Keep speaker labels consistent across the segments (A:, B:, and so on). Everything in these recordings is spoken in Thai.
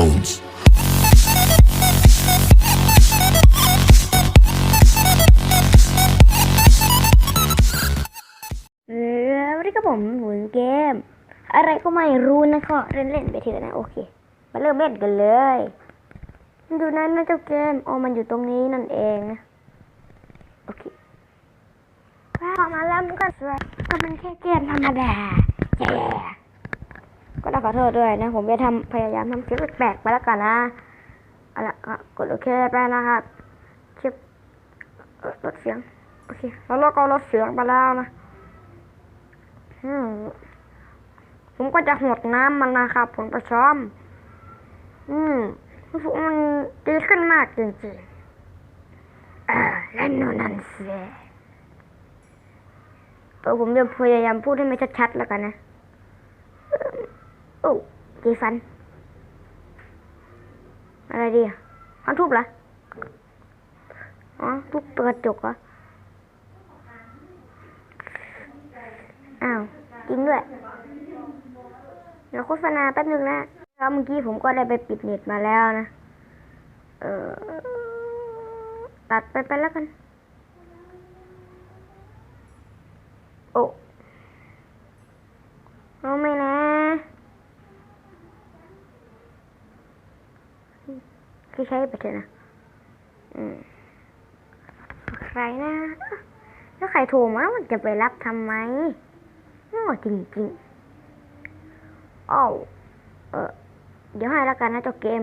A: Jones.
B: เออวันนี้ก็ผมหมุนเกม อะไรก็ไม่รู้นะก็เล่นเล่นๆไปเถอะนะโอเค มาเริ่มเล่นกันเลยมันอยู่นั้นนะเจ้าเกมอ๋อมันอยู่ตรงนี้นั่นเองนะโอเคพอมาแล้วมันก็สวยก็มันแค่เกมธรรมดาแย่ ต้องขอโทษด้วยนะ ผมจะทำพยายามทำคลิปแปลกๆไปแล้วกันนะเอาละก็กดโอเคไปนะครับคลิปเอ่อลดเสียงโอเคแล้วเราก็ลดเสียงไปแล้วนะผมก็จะหดน้ำมันนะครับผมประชมอืมรู้สึกมันดีขึ้นมากจริงๆเออและโนนันเซเออผมจะพยายามพูดให้มันชัดๆแล้วกันนะ อ้ดีฟัน อะไรดีอะฟันทุบเหรอ อ๋อ ทุบกระจกเหรอ อ้าว จริงด้วย เดี๋ยวโฆษณาแป๊บนึงนะ แล้วเมื่อกี้ผมก็ได้ไปปิดเน็ตมาแล้วนะ เออตัดไปไปแล้วกัน โอ้เอาไม่นะ คือใช้ไปเถอะนะ อืม ใครนะแล้วใครโทรมามันจะไปรับทำไมโง่จริงๆอ้าวเออ เดี๋ยวให้ล้วกันนะเจ้าเกม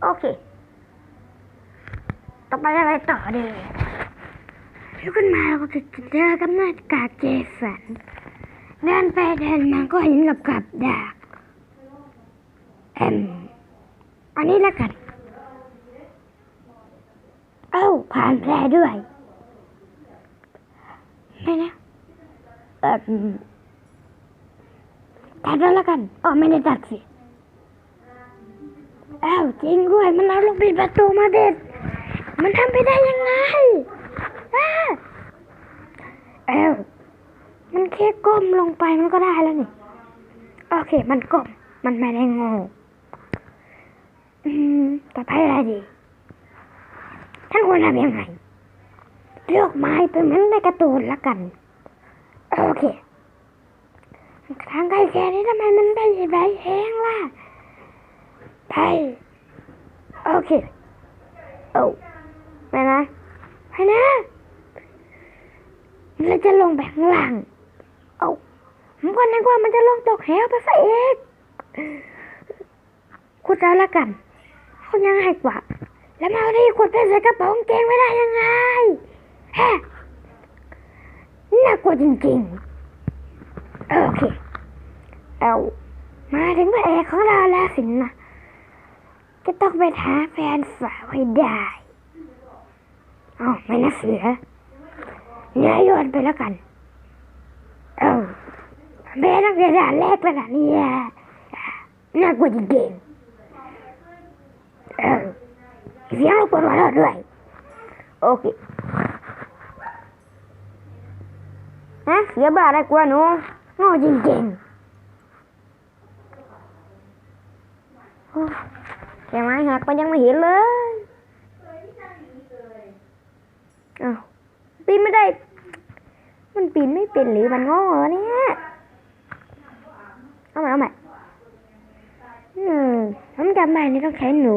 B: โอเค ต่อไปอะไรต่อดีลุกขึ้นมาเราก็จะเจอกับหน้ากากเจสันเดินไปเดินมาก็เห็นกับกับดักเอ็ม อันนี้แล้วกัน เอ้าผ่านแพรด้วยไม่นะเออตัดแล้วละกันอ๋อไม่ได้ตัดสิเอ้าจริงด้วย มันเอาลูกบิดประตูมาเด็ด มันทำไปได้ยังไงอ้าเอ้ามันแค่ก้มลงไปมันก็ได้แล้วนี่ โอเค มันก้ม มันไม่ได้งง ต่อไปอะไรดีท่านควรทำยังไงเลือกไม้ไปเหมือนในการ์ตูนละกัน โอเคทางไกลแค่นี้ทำไมมันไปใบเองล่ะไปโอเคโอ้ไปนะไปนะเราจะลงไปข้างล่างโอ้ผมก็นึกว่ามันจะลงตกเหวไปซะเองขุดเอาละกัน เขายังให้กว่า แล้วมาเอาที่ขุดไปใส่กระเป๋ากางเกงไว้ได้ยังไงฮะน่ากลัวจริงๆ โอเค เอามาถึงพระเอกของเราแล้วสินะจะต้องไปหาแฟนสาวให้ได้เอาไม่น่าเสือเนื้อโยนไปแล้วกัน เอาแม่ต้องเรียนด่านแรกแล้วนะเนี่ยน่ากลัวจริงๆ เสียงรบกวนหัวเราะด้วย โอเคฮะเสียบ้าอะไรกว่าหนูโง่จริงๆแกไม้หักมันยังไม่เห็นเลยอ้าวปีนไม่ได้ มันปีนไม่เป็นหรือมันโง่เหรอเนี่ยเอาใหม่เอาใหม่อืมผมจำได้นี่ต้องใช้หนู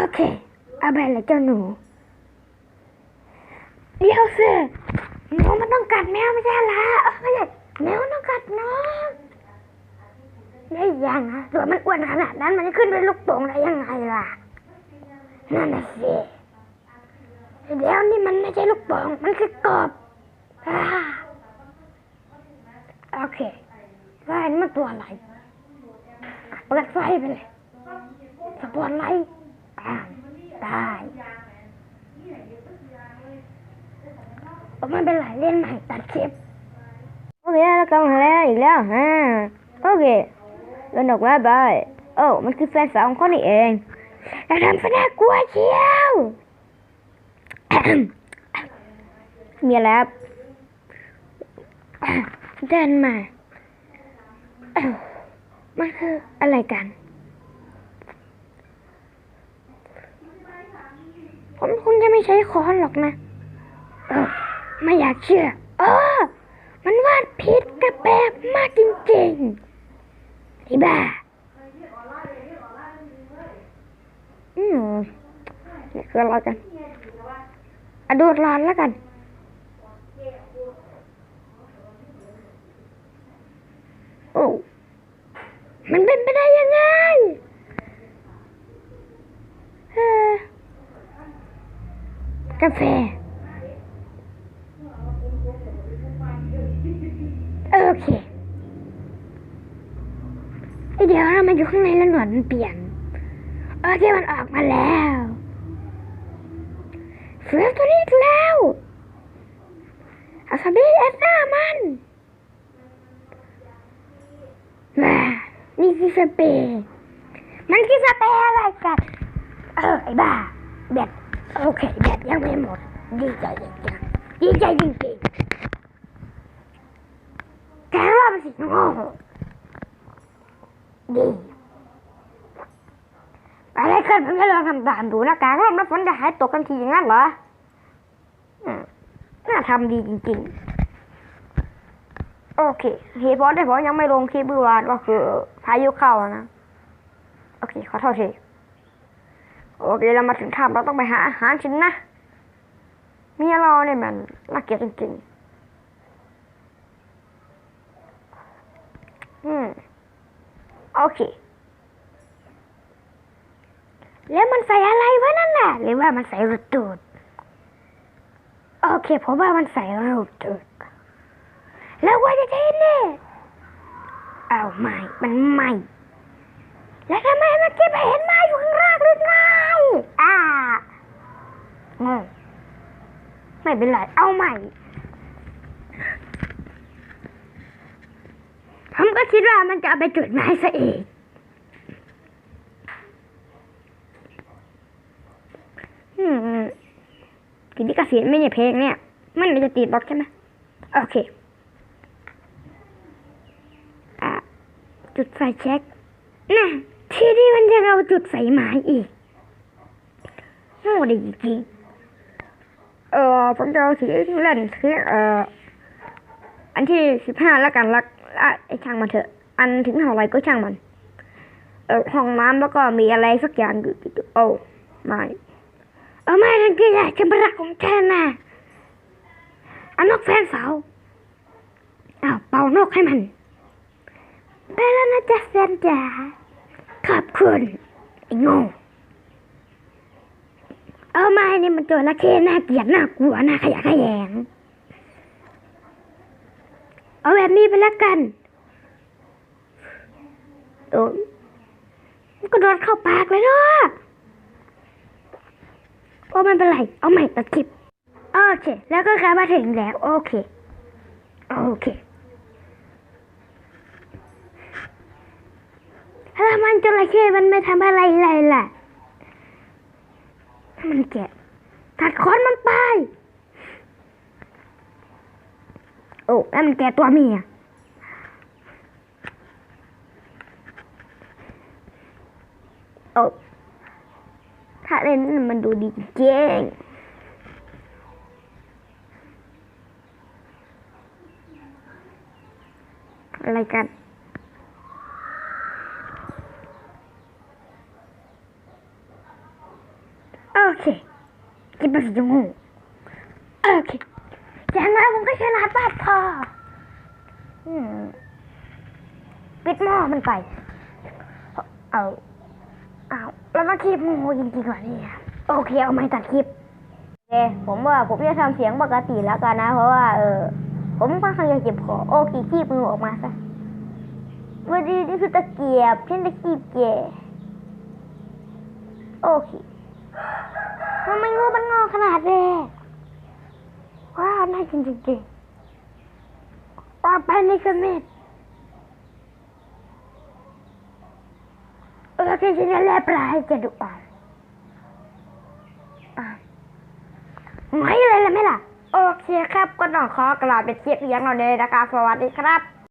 B: โอเค เอาไปเลยเจ้าหนู เดี๋ยวสิหนูมันต้องกัดแมวไม่ใช่เหรอเออไม่ใช่แมวนต้องกัดน้องได้ยังฮะส่วมันอ้วนขนาดนั้นมันจะขึ้นไปลูกโป่งได้ยังไงล่ะ นั่นน่ะสิเดี๋ยวนี่มันไม่ใช่ลูกโป่งมันคือกบโอเคว่าอันนี้มันตัวอะไรเปิดไฟไปเลยสปอตไลท์ อ่าได้ไม่เป็นไรเล่นใหม่ตัดคลิป โอเคแล้วก็มาแล้วอีกแล้วฮะโอเคเล่นดอกไม้ไปโอ้มันคือแฟนสาวของเขานี่เองแล้วทำซะน่ากลัวเชียวมีอะไรครับเดินมา มันคืออะไรกัน ผมคงจะไม่ใช้ค้อนหรอกนะ เออ ไม่อยากเชื่อเออมันวาดผิดกับแบบมากจริงๆไอ้บ้าอืมเนี่คืออะไรกันอะดูดร้อนแล้วกันโอ้มันเป็นไปได้ยังไงเออ กาแฟ โอเคเดี๋ยวเรามาอยู่ข้างในแล้วหนวดมันเปลี่ยน โอเคมันออกมาแล้วเสือตัวนี้อีกแล้วอาซาบิเอสซ่ามันว้านี่คือสเปรย์มันคือสเปรย์อะไรกัน เออไอ้บ้า แบตโอเคแบตยังไม่หมด ดีใจจริงๆดีใจจริงๆแกรอบสิโง่ดีอะไรขึ้นผมจะลองทำตามดูนะกางร่มแล้วฝนจะหายตกกันทีอย่างนั้นเหรอน่าทำดีจริงๆ โอเคเหตุผลที่ผมยังไม่ลงคลิปเมื่อวานก็คือพายุเข้านะ โอเค ขอโทษที โอเคเรามาถึงถ้ำเราต้องไปหาอาหารชิ้นนะมีอะไรเนี่ยมันน่าเกลียดจริงๆอืมโอเค แล้วมันใส่อะไรวะนั่นน่ะหรือว่ามันใส่รูดตูดโอเคผมว่ามันใส่รูดตูดแล้วว่าจะเทนเนี่ยอ้าวไม่มันไม่แล้วทำไมเมันจะไปเห็นมาอยู่ข้างล่างหรือไง อ่างงไม่เป็นไร เอาใหม่ผมก็คิดว่ามันจะเอาไปจุดไม้ซะเองอืมกินดิกระสีไม่เนี่ยเพลงเนี่ย มันจะติดบล็อกใช่ไหมโอเค อะ จุดไฟแช็กน่ะที่นี่มันยังเอาจุดไฟหมายอีก โง่ดีจริงเออผมจะเอาสีเล่นสีเอ่ออันที่สิบห้าแล้วกันละไอช่างมันเถอะ อันถึงเท่าไรก็ช่างมัน เออห้องน้ำแล้วก็มีอะไรสักอย่างอยู่โอ้ไม่เอาไม่ทันทีเลยฉันเป็นรักของฉันนะอานกแฟนสาวอ้าวเป่านกให้มันไปแล้วนะจ๊ะแฟนจ๋าขอบคุณไอ้โง่ เอาไม่นี่มันตัวละเข้น่าเกลียดน่ากลัวน่าขยะแขยง เอาแบบนี้ไปแล้วกันโอ้ยมันก็โดนเข้าปากเลยเนาะโอ้ไม่เป็นไร เอาใหม่ตัดคลิป โอเค แล้วก็กลับมาถึงแล้ว โอเค โอเคแล้วมันจระเข้มันไม่ทำอะไรเลยล่ะ ถ้มันแกะตัดคอนมันไป โอ้แล้วมันแกะตัวเมียโอ้ถ้าเล่นมันดูดีเจริงอะไรกัน โอ เคกินไปสิจมูกโอเคอย่างน้อยผมก็ฉลาดมาพออืมปิดหม้อมันไป เอาเอาแล้วมาคลิปงูจริงๆก่อนนี่ครับโอเคเอาไม่ตัดคลิปโอเคผมว่าผมจะทำเสียงปกติแล้วกันนะ เพราะว่าเออผมค่อนข้างจะเจ็บคอโอเคคลิปงูออกมาซะวันนี้นี่คือตะเกียบฉันตะกีบแกโอเค ทำไมงูมันงอขนาดนี้ว้าวน่ากินจริงๆต่อไปนี่คือเม็ดโอเคฉันจะแลปลาให้แกดูอะอะไม่เลยละไม่ล่ะ โอเคครับ ก็ต้องขอกราบเป็นเชียบเลี้ยงเราเลยนะครับ สวัสดีครับ